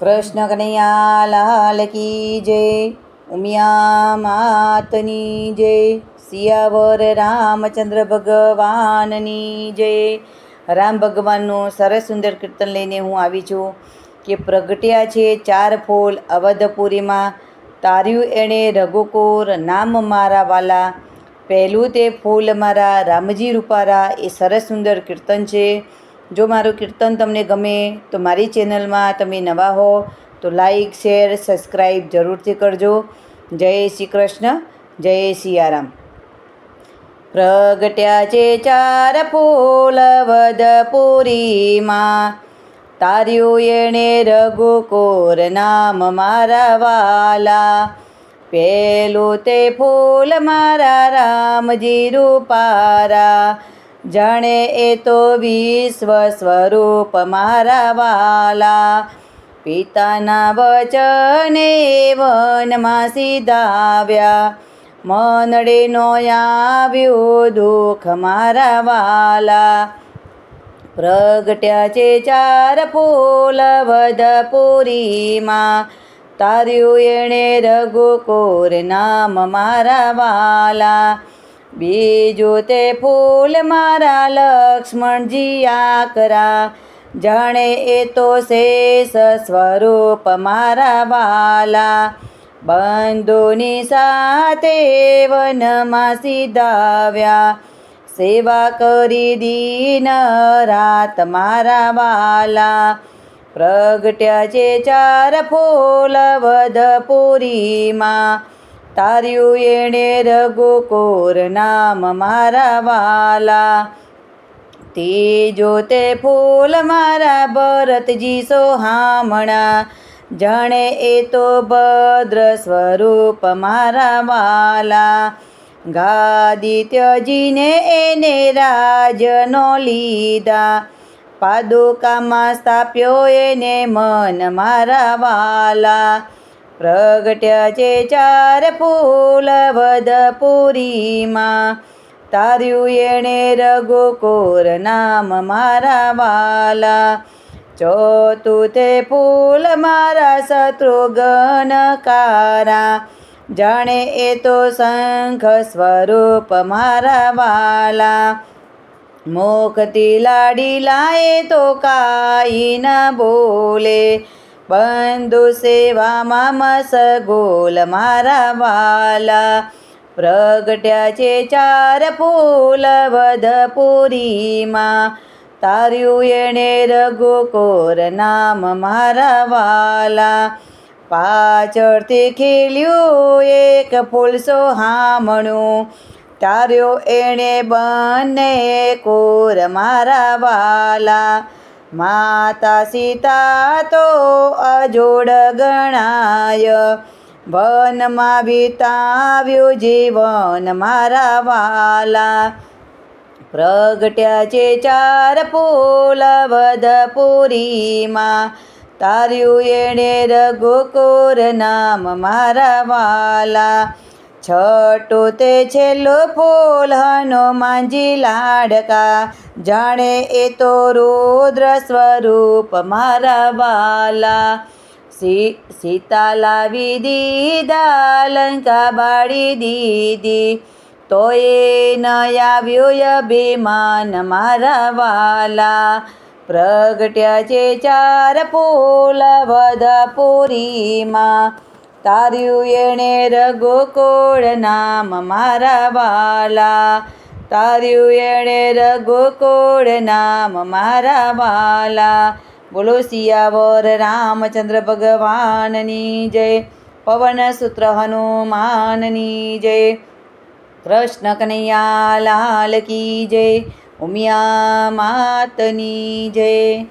કૃષ્ણ કનૈયા લાલ કી જય, ઉમિયા માતની જય સિયાવર રામચંદ્ર ભગવાનની જય. રામ ભગવાનનું સરસ સુંદર કીર્તન લઈને હું આવી છું કે પ્રગટ્યા છે ચાર ફૂલ અવધપુરીમાં. તાર્યું એણે રઘુકુર નામ મારા વાલા. પહેલું તે ફૂલ મારા રામજી રૂપારા. એ સરસ સુંદર કીર્તન છે. જો મારું કીર્તન તમને ગમે તો મારી ચેનલમાં તમે નવા હો તો લાઈક, શેર, સબસ્ક્રાઈબ જરૂરથી કરજો. જય શ્રી કૃષ્ણ, જય સિયારામ. પ્રગટ્યા છે ચાર ફૂલ વદપુરીમાં. તાર્યું એણે રઘુકોર નામ મારા વાલા. પેલું તે ફૂલ મારા રામજી રૂપારા. જાણે એ તો વિશ્વ સ્વરૂપ મારા વાલા. પિતાના વચને વનમાં સીધાવ્યા. મનડે નો આવ્યું દુઃખ મારા વાલા. પ્રગટ્યા છે ચાર ફૂલ વધપુરીમાં તાર્યું એણે રઘુકોર નામ મારા વાલા. બીજું તે ફૂલ મારા લક્ષ્મણજી આકરા. જાણે એ તો શેષ સ્વરૂપ મારા વાલા. બંધુની સાથે વનમાં સીધાવ્યા. સેવા કરી દીન રાત મારા વાલા. પ્રગટ્યા છે ચાર ફૂલ વદપુરીમાં તાર્યું એણે રઘુકોર નામ મારા વાલા. તે જોતે ફૂલ મારા ભરતજી સોહામણા, જાણે એ તો ભદ્ર સ્વરૂપ મારા વાલા. ગાદિત્યજીને એને રાજનો લીધા. પાદુકામાં સ્થાપ્યો એને મન મારા વાલા. પ્રગટ્યા છે ચાર ફૂલ વધપુરીમાં તાર્યું એણે રઘુકોર નામ મારા વાલા. તે ફૂલ મારા શત્રુઘ્ન કારા જાણે એ તો શંખ સ્વરૂપ મારા વાલા. મોખથી લાડી લાએ તો કાઈ ન બોલે. બંધુ સેવામાં મસ ગોલ મારા વાલા. પ્રગટ્યા છે ચાર ફૂલ વદપુરીમાં. તાર્યું એણે રઘુકોર નામ મારા વાલા. પાછળથી ખીલ્યું એક ફૂલ સોહામણું. તાર્યો એણે બંને કોર મારા વાલા. માતા સીતા તો અજોડ ગણાય. વનમાં વિતાવ્યું જીવન મારા વાલા. પ્રગટ્યા છે ચાર પુલ વધપુરીમાં તાર્યું એણે રઘુકુર નામ મારા વાલા. છઠ્ઠું તે છેલ્લું ફૂલ હનુમાનજી લાડકા. જાણે એ તો રુદ્ર સ્વરૂપ મારા વાલા. સીતા લાવી દીધા, લંકા બાળી દીધી. તો એ ન આવ્યું અભિમાન મારા વાલા. પ્રગટ્યા છે ચાર ફૂલ વદપુરીમાં તાર્યું એણે રઘુકુળ નામ મારા વાલા. તાર્યું એણે રઘુકુળ નામ મારા વાલા. બોલો સિયાવર રામચંદ્ર ભગવાનની જય. પવન સૂત્ર હનુમાનની જય. કૃષ્ણ કનૈયા લાલ કી જય. ઉમિયા માતની જય.